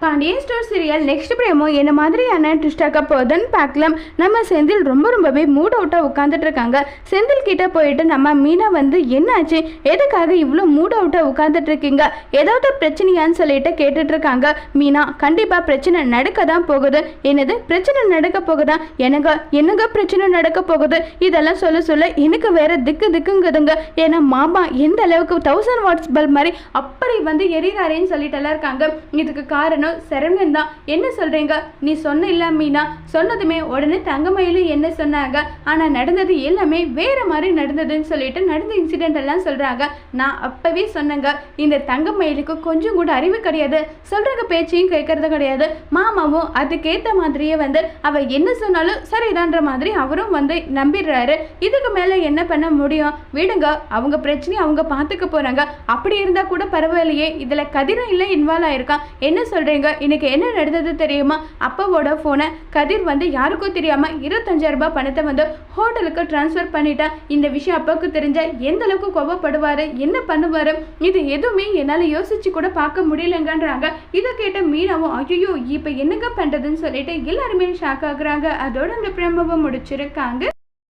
Pandian store serial next promo என்ன மாதிரியான ட்விஸ்டாக்க போகுதுன்னு பார்க்கலாம். நம்ம செந்தில் ரொம்ப ரொம்பவே மூட் அவுட்டாக உட்காந்துட்டு இருக்காங்க. செந்தில் கிட்ட போயிட்டு நம்ம மீனா வந்து என்னாச்சு? எதுக்காக இவ்வளோ மூட் அவுட்டாக உட்காந்துட்டு இருக்கீங்க? ஏதாவது பிரச்சனையான்னு சொல்லிட்டு கேட்டுட்டு இருக்காங்க. மீனா கண்டிப்பாக பிரச்சனை நடக்க தான் போகுது. என்னது? பிரச்சனை நடக்க போகுதா? எனக்கு என்னங்க பிரச்சனை நடக்க போகுது? இதெல்லாம் சொல்ல சொல்ல எனக்கு வேற திக்கு திக்குங்குதுங்க. ஏன்னா மாமா எந்த அளவுக்கு தௌசண்ட் வாட்ஸ் பல்ப் மாதிரி அப்படி வந்து எரிகிறாரேன்னு சொல்லிட்டு எல்லாம் இருக்காங்க. இதுக்கு காரணம் சரவணன் தான் என்ன சொல்றீங்க? நீ சொன்ன இல்ல மீனா. சொன்னதுமே உடனே தங்கமயிலும் என்ன சொன்னாங்க? ஆனா நடந்தது எல்லாமே வேற மாதிரி நடந்ததுன்னு சொல்லிட்டு நடந்த இன்சிடென்ட் எல்லாம் சொல்றாங்க. நான் அப்பவே சொன்னேங்க இந்த தங்கமயிலுக்கு கொஞ்சம் கூட அறிவு கிடையாது. சொல்றாங்க பேச்சையும் கேட்கறது கிடையாது. மாமாவும் அதுக்கேத்த மாதிரியே வந்து அவ என்ன சொன்னாலும் சரிதான்ற மாதிரி அவரும் வந்து நம்பிடுறாரு. இதுக்கு மேல என்ன பண்ண முடியும்? விடுங்க அவங்க பிரச்சனையை அவங்க பார்த்துக்க போறாங்க. அப்படி இருந்தா கூட பரவாயில்லையே. இதுல கதிரம் இல்லை இன்வால்வ் ஆயிருக்கான். என்ன சொல்றீங்க. இன்னைக்கு என்ன நடந்தது தெரியுமா? அப்பாவோட போனை கதிர் வந்து யாருக்கும் தெரியாம இருபத்தஞ்சாயிரம் ரூபாய் பணத்தை வந்து ஹோட்டலுக்கு டிரான்ஸ்ஃபர் பண்ணிட்டா. இந்த விஷயம் அப்பாவுக்கு தெரிஞ்சா எந்த அளவுக்கு கோவப்படுவாரு? என்ன பண்ணுவாரு? இது எதுவுமே என்னால யோசிச்சு கூட பார்க்க முடியலங்கன்றாங்க. இதை கேட்ட மீனாவும் ஐயோ இப்ப என்னங்க பண்றதுன்னு சொல்லிட்டு எல்லாருமே ஷாக் ஆகுறாங்க. அதோட அந்த பிரமவை முடிச்சிருக்காங்க.